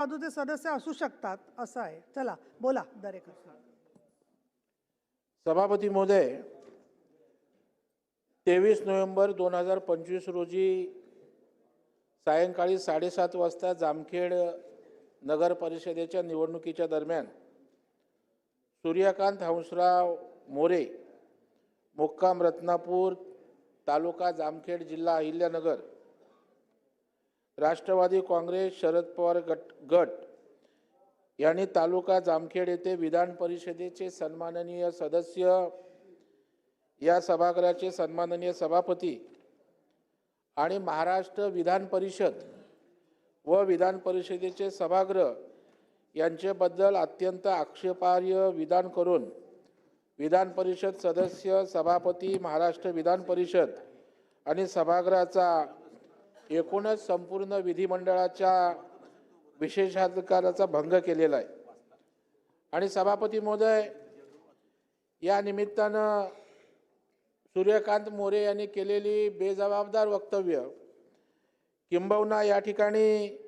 राष्ट्रवादीचे सदस्य असू शकतात असं आहे. चला बोला दरेकर सभापती महोदय तेवीस नोव्हेंबर दोन हजार पंचवीस रोजी सायंकाळी साडेसात वाजता जामखेड नगर परिषदेच्या निवडणुकीच्या दरम्यान सूर्यकांत हंसराव मोरे मुक्काम रत्नापूर तालुका जामखेड जिल्हा अहिल्यानगर राष्ट्रवादी काँग्रेस शरद पवार गट गट यांनी तालुका जामखेड येथे विधान परिषदेचे सन्माननीय सदस्य या सभागृहाचे सन्माननीय सभापती आणि महाराष्ट्र विधान परिषद व विधान परिषदेचे सभागृह यांच्याबद्दल अत्यंत आक्षेपार्ह विधान करून विधान परिषद सदस्य सभापती महाराष्ट्र विधान परिषद आणि सभागृहाचा एकूणच संपूर्ण विधिमंडळाच्या विशेषाधिकाराचा भंग केलेला आहे. आणि सभापती महोदय या निमित्तानं सूर्यकांत मोरे यांनी केलेली बेजबाबदार वक्तव्य किंबहुना या ठिकाणी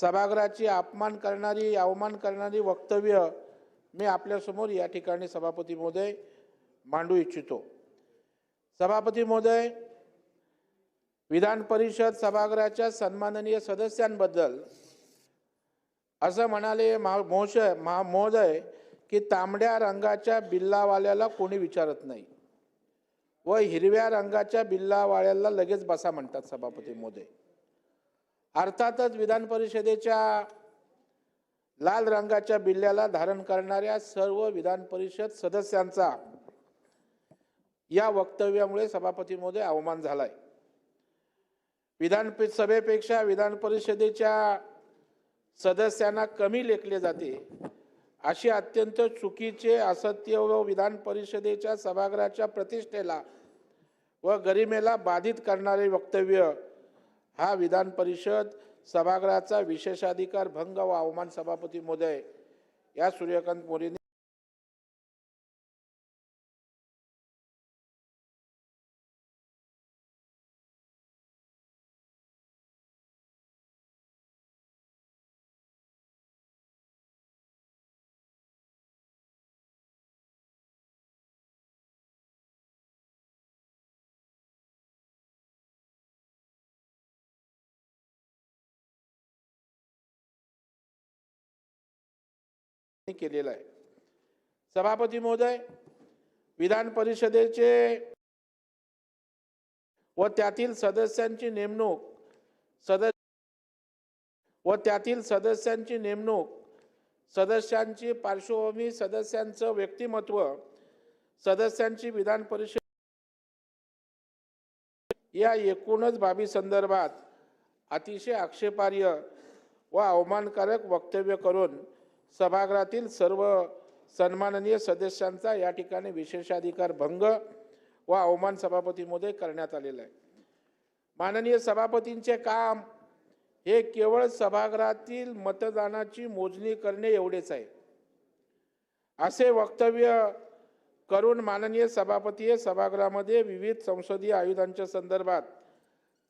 सभागृहाची अपमान करणारी अवमान करणारी वक्तव्य मी आपल्यासमोर या ठिकाणी सभापती महोदय मांडू इच्छितो. सभापती महोदय विधान परिषद सभागृहाच्या सन्माननीय सदस्यांबद्दल असं म्हणाले महा- महोशय महा महोदय की तांबड्या रंगाच्या बिल्लावाल्याला कोणी विचारत नाही. व हिरव्या रंगाच्या बिल्लावाल्याला लगेच बसा म्हणतात सभापती मोदय. अर्थातच विधान परिषदेच्या लाल रंगाच्या बिल्ल्याला धारण करणाऱ्या सर्व विधान परिषद सदस्यांचा या वक्तव्यामुळे सभापती मोदय अवमान झालाय. विधान सभेपेक्षा विधान परिषदेच्या सदस्यांना कमी लेखले जाते. अशी अत्यंत चुकीचे असत्य व विधान परिषदेच्या सभागृहाच्या प्रतिष्ठेला व गरिमेला बाधित करणारे वक्तव्य हा विधान परिषद सभागृहाचा विशेषाधिकार भंग व अवमान सभापती मोदय या सूर्यकांत मोरेंनी केलेलं आहे. सभापती महोदय विधान परिषदेचे व त्यातील सदस्यांची नेमणूक सदस्य व त्यातील सदस्यांची नेमणूक सदस्यांची पार्श्वभूमी सदस्यांचं व्यक्तिमत्व सदस्यांची विधान परिषद या एकूणच बाबी संदर्भात अतिशय आक्षेपार्ह व अवमानकारक वक्तव्य करून सभागृहातील सर्व सन्माननीय सदस्यांचा या ठिकाणी विशेषाधिकार भंग व अवमान सभापतीमध्ये करण्यात आलेला आहे. माननीय सभापतींचे काम हे केवळ सभागृहातील मतदानाची मोजणी करणे एवढेच आहे. असे वक्तव्य करून माननीय सभापती हे सभागृहामध्ये विविध संसदीय आयुधांच्या संदर्भात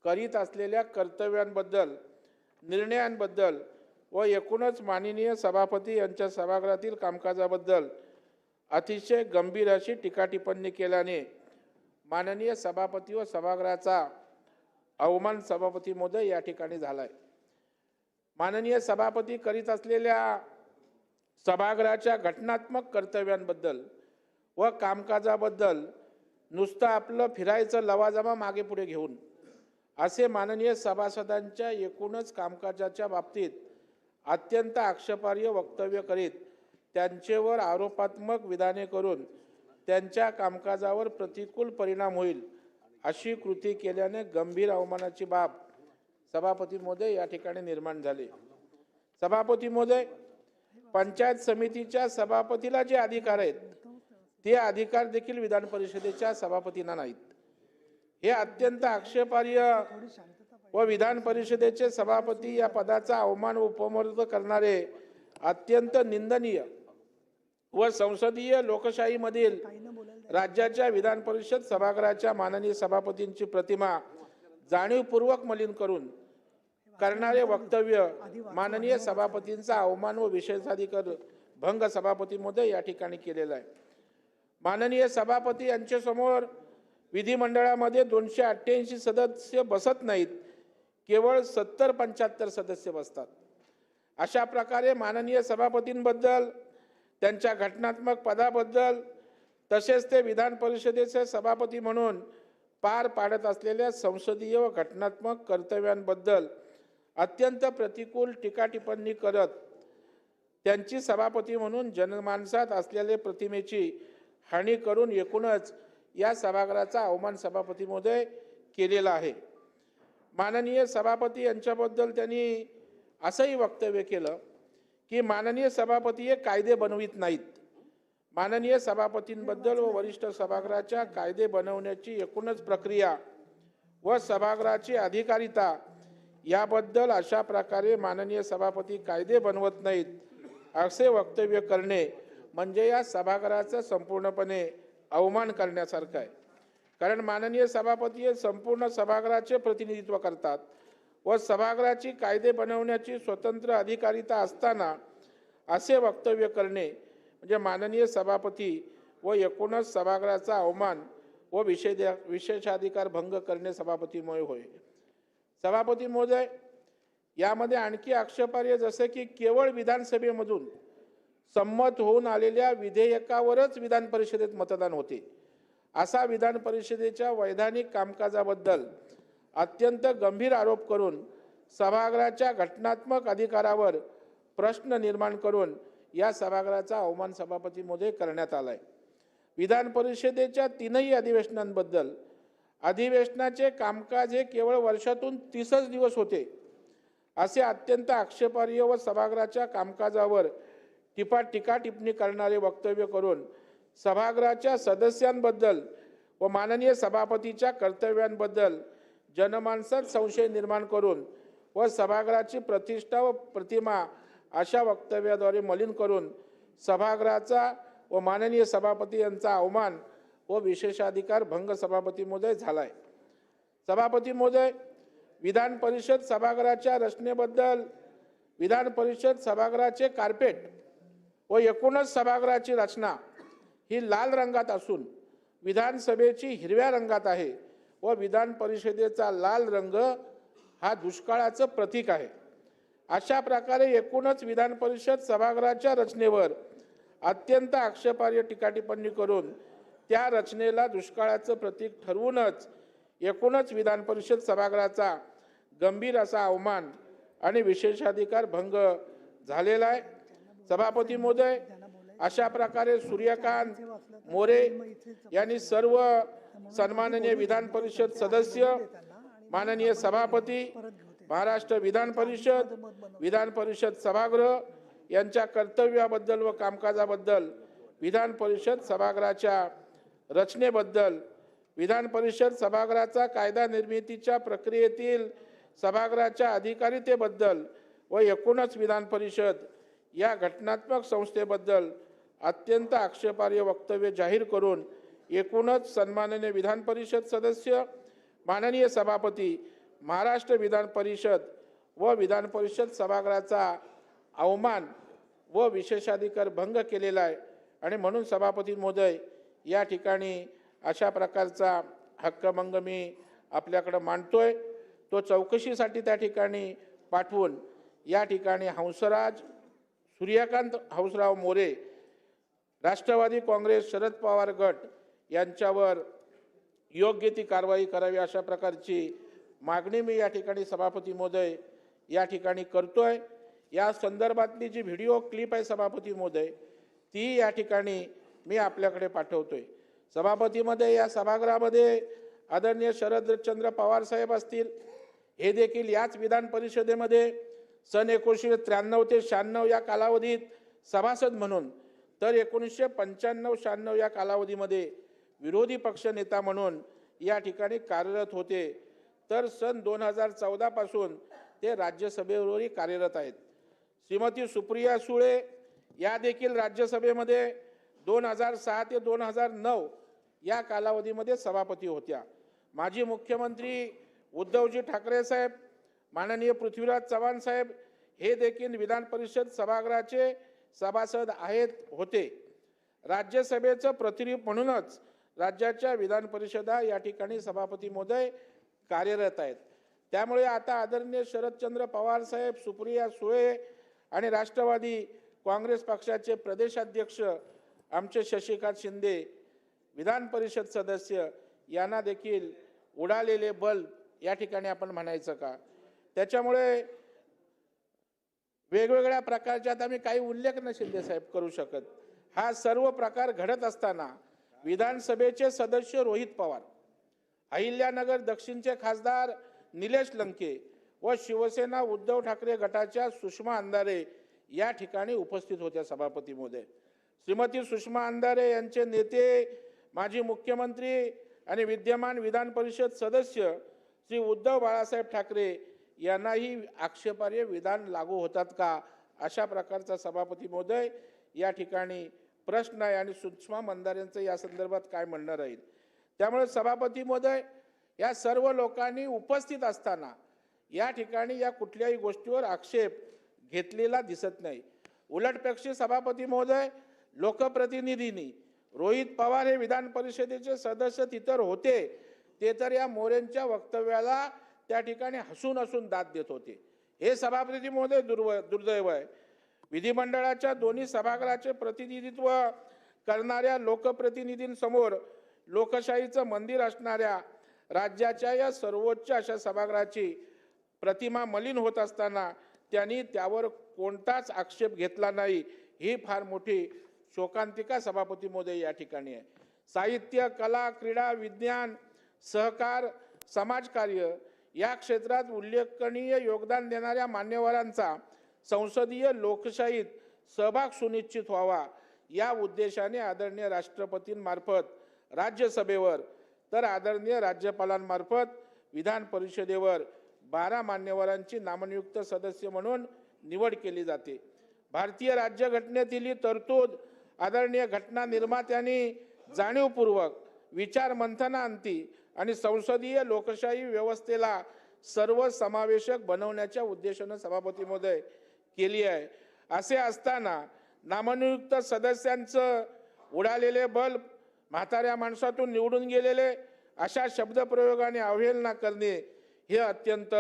करीत असलेल्या कर्तव्यांबद्दल निर्णयांबद्दल व एकूणच माननीय सभापती यांच्या सभागृहातील कामकाजाबद्दल अतिशय गंभीर अशी टीकाटिप्पणी केल्याने माननीय सभापती व सभागृहाचा अवमान सभापती महोदय या ठिकाणी झाला आहे माननीय सभापती करीत असलेल्या सभागृहाच्या घटनात्मक कर्तव्यांबद्दल व कामकाजाबद्दल नुसतं आपलं फिरायचं लवाजमा मागे पुढे घेऊन असे माननीय सभासदांच्या एकूणच कामकाजाच्या बाबतीत अत्यंत आक्षेपार्ह वक्तव्य करीत त्यांचेवर आरोपात्मक विधाने करून त्यांच्या कामकाजावर प्रतिकूल परिणाम होईल अशी कृती केल्याने गंभीर अवमानाची बाब सभापती महोदय या ठिकाणी निर्माण झाली. सभापती महोदय पंचायत समितीच्या सभापतीला जे अधिकार आहेत ते अधिकार देखील विधान परिषदेच्या सभापतींना नाहीत. हे अत्यंत आक्षेपार्ह व विधान परिषदेचे सभापती या पदाचा अवमान उपमर्द करणारे अत्यंत निंदनीय व संसदीय लोकशाहीमधील राज्याच्या विधान परिषद सभागृहाच्या माननीय सभापतींची प्रतिमा जाणीवपूर्वक मलिन करून करणारे वक्तव्य माननीय सभापतींचा अवमान व विशेषाधिकार भंग सभापतीमध्ये या ठिकाणी केलेला आहे. माननीय सभापती यांच्यासमोर विधिमंडळामध्ये दोनशे अठ्ठ्याऐंशी सदस्य बसत नाहीत. केवळ सत्तर पंच्याहत्तर सदस्य बसतात. अशा प्रकारे माननीय सभापतींबद्दल त्यांच्या घटनात्मक पदाबद्दल तसेच ते विधान परिषदेचे सभापती म्हणून पार पाडत असलेल्या संसदीय व घटनात्मक कर्तव्यांबद्दल अत्यंत प्रतिकूल टीकाटिप्पणी करत त्यांची सभापती म्हणून जनमानसात असलेले प्रतिमेची हानी करून एकूणच या सभागृहाचा अवमान सभापती महोदय केलेला आहे. माननीय सभापती यांच्याबद्दल त्यांनी असंही वक्तव्य केलं की माननीय सभापती हे कायदे बनवित नाहीत. माननीय सभापतींबद्दल व वरिष्ठ सभागृहाच्या कायदे बनवण्याची एकूणच प्रक्रिया व सभागृहाची अधिकारिता याबद्दल अशा प्रकारे माननीय सभापती कायदे बनवत नाहीत असे वक्तव्य करणे म्हणजे या सभागृहाचं संपूर्णपणे अवमान करण्यासारखं आहे. कारण माननीय सभापती हे संपूर्ण सभागृहाचे प्रतिनिधित्व करतात व सभागृहाची कायदे बनवण्याची स्वतंत्र अधिकारिता असताना असे वक्तव्य करणे म्हणजे माननीय सभापती व एकूणच सभागृहाचा अवमान व विशेष विशेषाधिकार भंग करणे सभापतीमुळे होय. सभापती महोदय यामध्ये आणखी आक्षेपार्ह जसे की केवळ विधानसभेमधून संमत होऊन आलेल्या विधेयकावरच विधान परिषदेत मतदान होते. असा विधान परिषदेच्या वैधानिक कामकाजाबद्दल अत्यंत गंभीर आरोप करून सभागृहाच्या घटनात्मक अधिकारावर प्रश्न निर्माण करून या सभागृहाचा अवमान सभापतीमध्ये करण्यात आलाय. विधान परिषदेच्या तीनही अधिवेशनांबद्दल अधिवेशनाचे कामकाज हे केवळ वर्षातून तीसच दिवस होते असे अत्यंत आक्षेपार्ह व सभागृहाच्या कामकाजावर टिपा टीका टिप्पणी करणारे वक्तव्य करून सभागृहाच्या सदस्यांबद्दल व माननीय सभापतीच्या कर्तव्यांबद्दल जनमानसात संशय निर्माण करून व सभागृहाची प्रतिष्ठा व प्रतिमा अशा वक्तव्याद्वारे मलिन करून सभागृहाचा व माननीय सभापती यांचा अवमान व विशेषाधिकार भंग सभापती महोदय आहे सभापती महोदय विधान परिषद सभागृहाच्या रचनेबद्दल विधान परिषद सभागृहाचे कार्पेट व एकूणच सभागृहाची रचना ही लाल रंगात असून विधानसभेची हिरव्या रंगात आहे व विधान परिषदेचा लाल रंग हा दुष्काळाचं प्रतीक आहे. अशा प्रकारे एकूणच विधान परिषद सभागृहाच्या रचनेवर अत्यंत आक्षेपार्ह टीकाटिप्पणी करून त्या रचनेला दुष्काळाचं प्रतीक ठरवूनच एकूणच विधान परिषद सभागृहाचा गंभीर असा अवमान आणि विशेषाधिकार भंग झालेला आहे. सभापती महोदय अशा प्रकारे सूर्यकांत मोरे यांनी सर्व सन्माननीय विधान परिषद सदस्य माननीय सभापती महाराष्ट्र विधान परिषद विधान परिषद सभागृह यांच्या कर्तव्याबद्दल व कामकाजाबद्दल विधान परिषद सभागृहाच्या रचनेबद्दल विधान परिषद सभागृहाचा कायदा निर्मितीच्या प्रक्रियेतील सभागृहाच्या अधिकारितेबद्दल व एकूणच विधान परिषद या घटनात्मक संस्थेबद्दल अत्यंत आक्षेपार्ह वक्तव्य जाहीर करून एकूणच सन्माननीय विधान परिषद सदस्य माननीय सभापती महाराष्ट्र विधान परिषद व विधान परिषद सभागृहाचा अवमान व विशेषाधिकार भंग केलेला आहे. आणि म्हणून सभापती महोदय या ठिकाणी अशा प्रकारचा हक्कभंग मी आपल्याकडं मांडतोय. तो चौकशीसाठी त्या ठिकाणी पाठवून या ठिकाणी हंसराज सूर्यकांत हंसराव मोरे राष्ट्रवादी काँग्रेस शरद पवार गट यांच्यावर योग्य ती कारवाई करावी अशा प्रकारची मागणी मी या ठिकाणी सभापती महोदय या ठिकाणी करतो आहे या संदर्भातली जी व्हिडिओ क्लिप आहे सभापती महोदय ती या ठिकाणी मी आपल्याकडे पाठवतो आहे सभापतीमध्ये या सभागृहामध्ये आदरणीय शरदचंद्र पवार साहेब असतील हे देखील याच विधान परिषदेमध्ये सन एकोणीसशे त्र्याण्णव ते शहाण्णव या कालावधीत सभासद म्हणून तर एकोणीसशे पंच्याण्णव शहाण्णव या कालावधीमध्ये विरोधी पक्ष नेता म्हणून या ठिकाणी कार्यरत होते. तर सन दोन हजार चौदापासून ते राज्यसभेवरही कार्यरत आहेत. श्रीमती सुप्रिया सुळे या देखील राज्यसभेमध्ये दोन हजार सहा ते दोन हजार नऊ या कालावधीमध्ये सभापती होत्या. माजी मुख्यमंत्री उद्धवजी ठाकरे साहेब माननीय पृथ्वीराज चव्हाण साहेब हे देखील विधान परिषद सभागृहाचे सभासद आहेत होते. राज्यसभेचं प्रतिनिधी म्हणूनच राज्याच्या विधान परिषदा या ठिकाणी सभापती महोदय कार्यरत आहेत. त्यामुळे आता आदरणीय शरदचंद्र पवार साहेब सुप्रिया सुळे आणि राष्ट्रवादी काँग्रेस पक्षाचे प्रदेशाध्यक्ष आमचे शशिकांत शिंदे विधान परिषद सदस्य यांना देखील उडालेले बल्ब या ठिकाणी आपण म्हणायचं का? त्याच्यामुळे वेगवेगळ्या प्रकारच्या आता मी काही उल्लेख न शिंदे साहेब करू शकत. हा सर्व प्रकार घडत असताना विधानसभेचे सदस्य रोहित पवार अहिल्यानगर दक्षिणचे खासदार निलेश लंके व शिवसेना उद्धव ठाकरे गटाच्या सुषमा अंधारे या ठिकाणी उपस्थित होत्या सभापती महोदय श्रीमती सुषमा अंधारे यांचे नेते माजी मुख्यमंत्री आणि विद्यमान विधान परिषद सदस्य श्री उद्धव बाळासाहेब ठाकरे यांनाही आक्षेपार्ह विधान लागू होतात का? अशा प्रकारचा सभापती महोदय या ठिकाणी प्रश्न आहे आणि सुषमा मंदारेंचं या संदर्भात काय म्हणणं राहील? त्यामुळे सभापती महोदय या सर्व लोकांनी उपस्थित असताना या ठिकाणी या कुठल्याही गोष्टीवर आक्षेप घेतलेला दिसत नाही. उलटपेक्षी सभापती महोदय लोकप्रतिनिधींनी रोहित पवार हे विधान परिषदेचे सदस्य तिथं होते ते तर या मोरेंच्या वक्तव्याला त्या ठिकाणी हसून हसून दाद देत होते. हे सभापती महोदय दुर्व दुर्दैव आहे. विधिमंडळाच्या दोन्ही सभागृहाचे प्रतिनिधित्व करणाऱ्या लोकप्रतिनिधींसमोर लोकशाहीचं मंदिर असणाऱ्या राज्याच्या या सर्वोच्च अशा सभागृहाची प्रतिमा मलिन होत असताना त्यांनी त्यावर कोणताच आक्षेप घेतला नाही. ही फार मोठी शोकांतिका सभापती महोदय या ठिकाणी आहे. साहित्य कला क्रीडा विज्ञान सहकार समाजकार्य या क्षेत्रात उल्लेखनीय योगदान देणाऱ्या मान्यवरांचा संसदीय लोकशाहीत सहभाग सुनिश्चित व्हावा या उद्देशाने आदरणीय राष्ट्रपतींमार्फत राज्यसभेवर तर आदरणीय राज्यपालांमार्फत विधान परिषदेवर बारा मान्यवरांची नामनियुक्त सदस्य म्हणून निवड केली जाते. भारतीय राज्यघटनेतील ही तरतूद आदरणीय घटना निर्मात्यांनी जाणीवपूर्वक विचार मंथनाअंती आणि संसदीय लोकशाही व्यवस्थेला सर्वसमावेशक बनवण्याच्या उद्देशानं सभापती महोदय केली आहे. असे असताना नामनियुक्त सदस्यांचं उडालेले बल्ब म्हाताऱ्या माणसातून निवडून गेलेले अशा शब्दप्रयोगाने अवहेलना करणे हे अत्यंत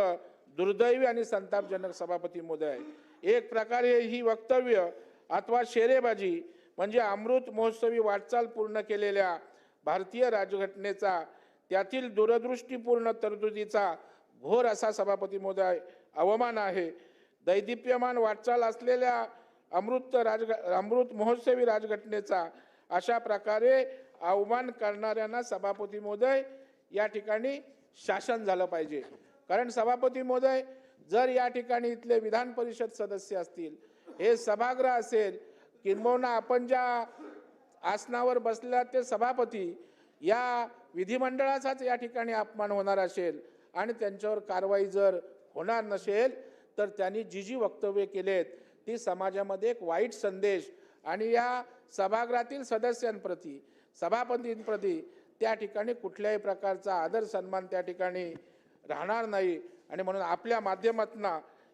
दुर्दैवी आणि संतापजनक सभापती महोदय आहे एक प्रकारे ही वक्तव्य अथवा शेरेबाजी म्हणजे अमृत महोत्सवी वाटचाल पूर्ण केलेल्या भारतीय राजघटनेचा त्यातील दूरदृष्टीपूर्ण तरतुदीचा घोर असा सभापती महोदय अवमान आहे. दैदिप्यमान वाटचाल असलेल्या अमृत राजघ अमृत महोत्सवी राजघटनेचा अशा प्रकारे अवमान करणाऱ्यांना सभापती मोदय या ठिकाणी शासन झालं पाहिजे. कारण सभापती महोदय जर या ठिकाणी इथले विधान परिषद सदस्य असतील हे सभागृह असेल किंबहुना आपण ज्या आसनावर बसल्या ते सभापती या विधिमंडळाचाच या ठिकाणी अपमान होणार असेल आणि त्यांच्यावर कारवाई जर होणार नसेल तर त्यांनी जी जी वक्तव्य केलेत ती समाजामध्ये एक वाईट संदेश आणि या सभागृहातील सदस्यांप्रती सभापतींप्रती त्या ठिकाणी कुठल्याही प्रकारचा आदर सन्मान त्या ठिकाणी राहणार नाही. आणि म्हणून आपल्या माध्यमातून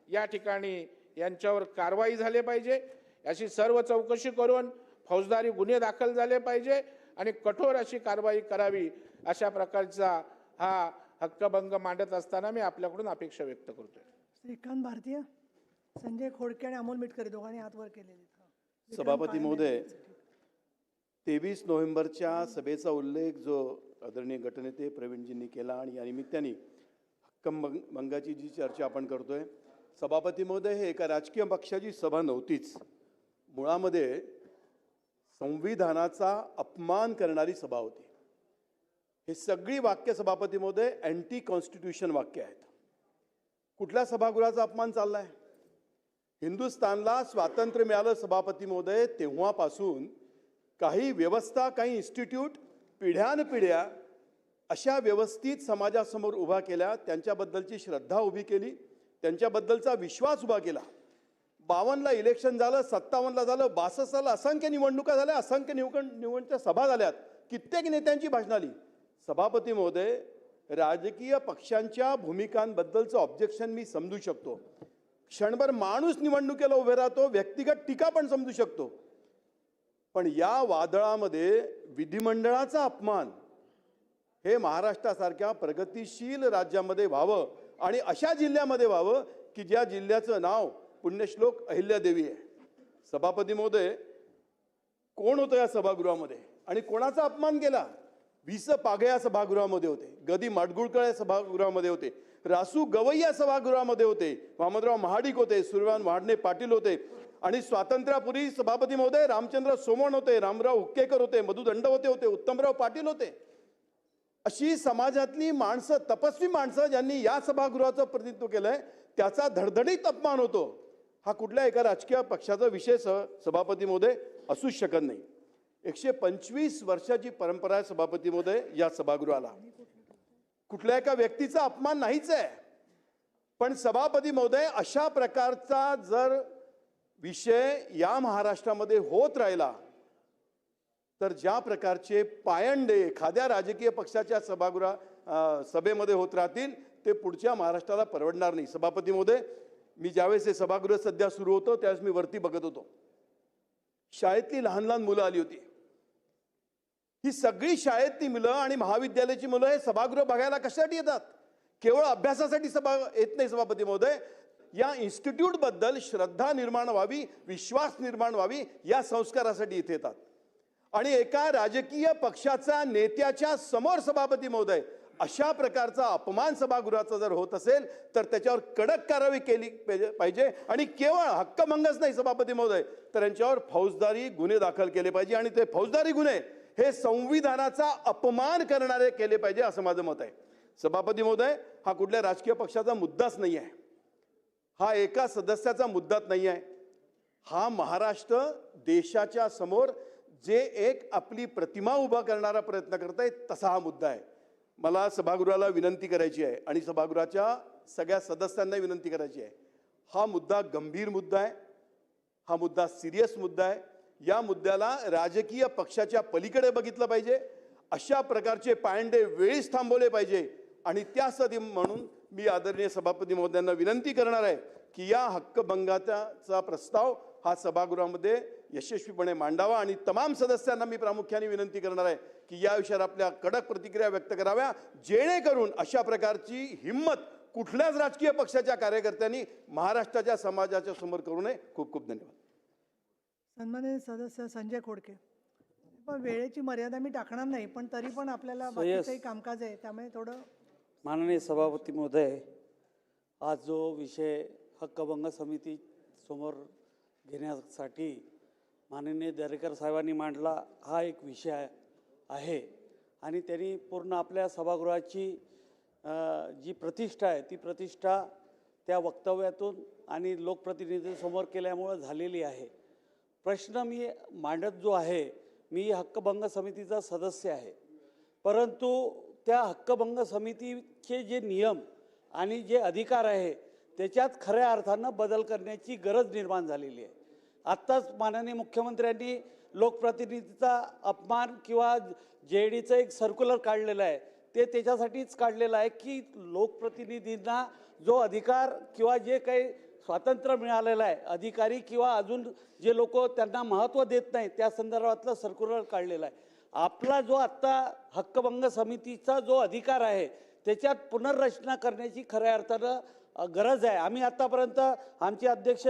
या ठिकाणी यांच्यावर कारवाई झाली पाहिजे. याची सर्व चौकशी करून फौजदारी गुन्हे दाखल झाले पाहिजे आणि कठोर अशी कारवाई करावी अशा प्रकारचा हा हक्कभंग मांडत असताना मी आपल्याकडून अपेक्षा व्यक्त करतोय श्रीकांत भारतीय संजय खोडके आणि अमोल मिटकरी दोघांनी हात वर केलेले आहेत. हा. विक्रम सभापती महोदय. तेवीस नोव्हेंबरच्या सभेचा उल्लेख जो आदरणीय गटनेते प्रवीणजींनी केला आणि या निमित्ताने हक्कम भंगाची जी चर्चा आपण करतोय सभापती महोदय हे एका राजकीय पक्षाची सभा नव्हतीच मुळामध्ये संविधानाचा अपमान करणारी सभा होती हे सगळी वाक्य सभापतीमध्ये अँटी कॉन्स्टिट्यूशन वाक्य आहेत. कुठल्या सभागृहाचा अपमान चाललाय? हिंदुस्थानला स्वातंत्र्य मिळालं सभापती महोदय तेव्हापासून काही व्यवस्था काही इन्स्टिट्यूट पिढ्यानपिढ्या अशा व्यवस्थित समाजासमोर उभा केल्या त्यांच्याबद्दलची श्रद्धा उभी केली त्यांच्याबद्दलचा विश्वास उभा केला. बावन्नला इलेक्शन झालं सत्तावन्नला झालं बासष्टला असंख्य निवडणुका झाल्या असंख्य निवड निवडणुकीच्या सभा झाल्यात. कित्येक नेत्यांची भाषण आली. सभापती महोदय राजकीय पक्षांच्या भूमिकांबद्दलचं ऑब्जेक्शन मी समजू शकतो. क्षणभर माणूस निवडणुकीला उभे राहतो व्यक्तिगत टीका पण समजू शकतो. पण या वादळामध्ये विधिमंडळाचा अपमान हे महाराष्ट्रासारख्या प्रगतिशील राज्यामध्ये व्हावं आणि अशा जिल्ह्यामध्ये व्हावं की ज्या जिल्ह्याचं नाव पुण्यश्लोक अहिल्यादेवी आहे. सभापती महोदय कोण होतं या सभागृहामध्ये आणि कोणाचा अपमान केला? विस पागे या सभागृहामध्ये होते. गदी माडगुळकर या सभागृहामध्ये होते. रासू गवई या सभागृहामध्ये होते. वामनराव महाडिक होते सूर्यवान वाडणे पाटील होते. आणि स्वातंत्र्यापूर्वी सभापती महोदय रामचंद्र सोमण होते रामराव हुक्केकर होते मधु दंडवते होते उत्तमराव पाटील होते. अशी समाजातली माणसं तपस्वी माणसं ज्यांनी या सभागृहाचं प्रतिनिधित्व केलंय त्याचा धडधडीत अपमान होतो. हा कुठल्या एका राजकीय पक्षाचा विषय स- सभापती महोदय असूच शकत नाही. एकशे पंचवीस वर्षाची परंपरा आहे सभापती महोदय या सभागृहाला. कुठल्या एका व्यक्तीचा अपमान नाहीच आहे. पण सभापती महोदय अशा प्रकारचा जर विषय या महाराष्ट्रामध्ये होत राहिला तर ज्या प्रकारचे पायंडे एखाद्या राजकीय पक्षाच्या सभागृहा सभेमध्ये होत राहतील ते पुढच्या महाराष्ट्राला परवडणार नाही. सभापती महोदय मी ज्यावेळेस हे सभागृह सध्या सुरू होतं त्यावेळेस मी वरती बघत होतो. शाळेतली लहान लहान मुलं आली होती. ही सगळी शाळेतली मुलं आणि महाविद्यालयाची मुलं हे सभागृह बघायला कशासाठी येतात? केवळ अभ्यासासाठी सभा येत नाही सभापती महोदय. या इन्स्टिट्यूटबद्दल श्रद्धा निर्माण व्हावी विश्वास निर्माण व्हावी या संस्कारासाठी इथे येतात. आणि एका राजकीय पक्षाचा नेत्याच्या समोर सभापती महोदय अशा प्रकारचा अपमान सभागृहाचा जर होत असेल तर त्याच्यावर कडक कारवाई केली पाहिजे- पाहिजे. आणि केवळ हक्कमंगच नाही सभापती महोदय तर यांच्यावर फौजदारी गुन्हे दाखल केले पाहिजे. आणि ते फौजदारी गुन्हे हे संविधानाचा अपमान करणारे केले पाहिजे असं माझं मत आहे. सभापती महोदय हा कुठल्या राजकीय पक्षाचा मुद्दाच नाही आहे हा एका सदस्याचा मुद्दाच नाही आहे हा महाराष्ट्र देशाच्या समोर जे एक आपली प्रतिमा उभा करणारा प्रयत्न करत आहे तसा हा मुद्दा आहे. मला सभागृहाला विनंती करायची आहे आणि सभागृहाच्या सगळ्या सदस्यांना विनंती करायची आहे. हा मुद्दा गंभीर मुद्दा आहे. हा मुद्दा सिरियस मुद्दा आहे. या मुद्द्याला राजकीय पक्षाच्या पलीकडे बघितलं पाहिजे. अशा प्रकारचे पायंडे वेळीच थांबवले पाहिजे. आणि त्यासाठी म्हणून मी आदरणीय सभापती महोदयांना विनंती करणार आहे की या हक्कभंगाचा प्रस्ताव हा सभागृहामध्ये यशस्वीपणे मांडावा आणि तमाम सदस्यांना मी प्रामुख्याने विनंती करणार आहे की या विषयावर आपल्या कडक प्रतिक्रिया व्यक्त कराव्या. जेणेकरून अशा प्रकारची हिंमत कुठल्याच राजकीय पक्षाच्या कार्यकर्त्यांनी महाराष्ट्राच्या समाजाच्या समोर करू नये. खूप खूप धन्यवाद. सन्माननीय सदस्य संजय खोडके. पण वेळेची मर्यादा मी टाकणार नाही पण तरी पण आपल्याला. बाकीचंही कामकाज आहे त्यामुळे थोडं माननीय सभापती महोदय आज जो विषय हक्कभंग समिती समोर घेण्यासाठी माननीय दरेकर साहेबांनी मांडला हा एक विषय आहे. आणि त्यांनी पूर्ण आपल्या सभागृहाची जी प्रतिष्ठा आहे ती प्रतिष्ठा त्या वक्तव्यातून आणि लोकप्रतिनिधींसमोर केल्यामुळं झालेली आहे. प्रश्न मी मांडत जो आहे मी हक्कभंग समितीचा सदस्य आहे. परंतु त्या हक्कभंग समितीचे जे नियम आणि जे अधिकार आहे त्याच्यात खऱ्या अर्थानं बदल करण्याची गरज निर्माण झालेली आहे. आत्ताच माननीय मुख्यमंत्र्यांनी लोकप्रतिनिधीचा अपमान किंवा जे डीचं एक सर्क्युलर काढलेलं आहे ते त्याच्यासाठीच काढलेलं आहे की लोकप्रतिनिधींना जो अधिकार किंवा जे काही स्वातंत्र्य मिळालेलं आहे. अधिकारी किंवा अजून जे लोक त्यांना महत्त्व देत नाही त्या संदर्भातलं सर्क्युलर काढलेलं आहे. आपला जो आत्ता हक्कभंग समितीचा जो अधिकार आहे त्याच्यात पुनर्रचना करण्याची खऱ्या अर्थानं गरज आहे. आम्ही आत्तापर्यंत आमचे अध्यक्ष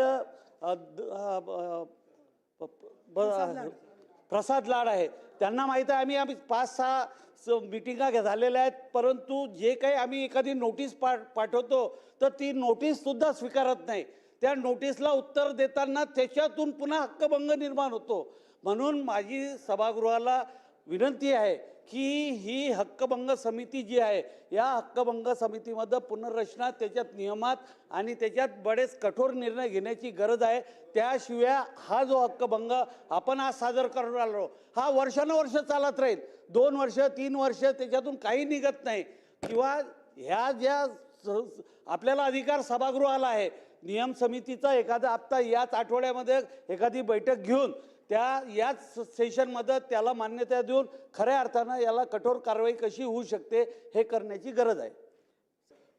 प्रसाद लाड आहे. त्यांना माहीत आहे आम्ही आम्ही पाच सहा मिटिंगा घे- झालेल्या आहेत. परंतु जे काही आम्ही एखादी नोटीस पा पाठवतो तर ती नोटीससुद्धा स्वीकारत नाही. त्या नोटीसला उत्तर देताना त्याच्यातून पुन्हा हक्कभंग निर्माण होतो. म्हणून माझी सभागृहाला विनंती आहे की ही हक्कभंग समिती जी आहे या हक्कभंग समितीमध्ये पुनर्रचना त्याच्यात नियमात आणि त्याच्यात बरेच कठोर निर्णय घेण्याची गरज आहे. त्याशिवाय हा जो हक्कभंग आपण आज सादर करून आलो हा वर्षानुवर्ष चालत राहील. दोन वर्ष तीन वर्ष त्याच्यातून काही निघत नाही. किंवा ह्या ज्या स- आपल्याला अधिकार सभागृहाला आहे नियम समितीचा एखादा आत्ता याच आठवड्यामध्ये एखादी बैठक घेऊन त्या याच सेशनमध्ये त्याला मान्यता देऊन खऱ्या अर्थानं याला कठोर कारवाई कशी होऊ शकते हे करण्याची गरज आहे.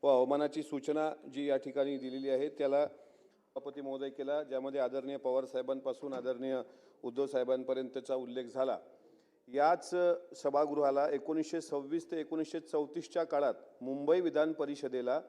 व हवामानाची सूचना जी या ठिकाणी दिलेली आहे त्याला सभापती महोदय केला ज्यामध्ये आदरणीय पवार साहेबांपासून आदरणीय उद्धव साहेबांपर्यंतचा उल्लेख झाला. याच सभागृहाला एकोणीसशे सव्वीस ते एकोणीसशे चौतीसच्या काळात मुंबई विधान परिषदेला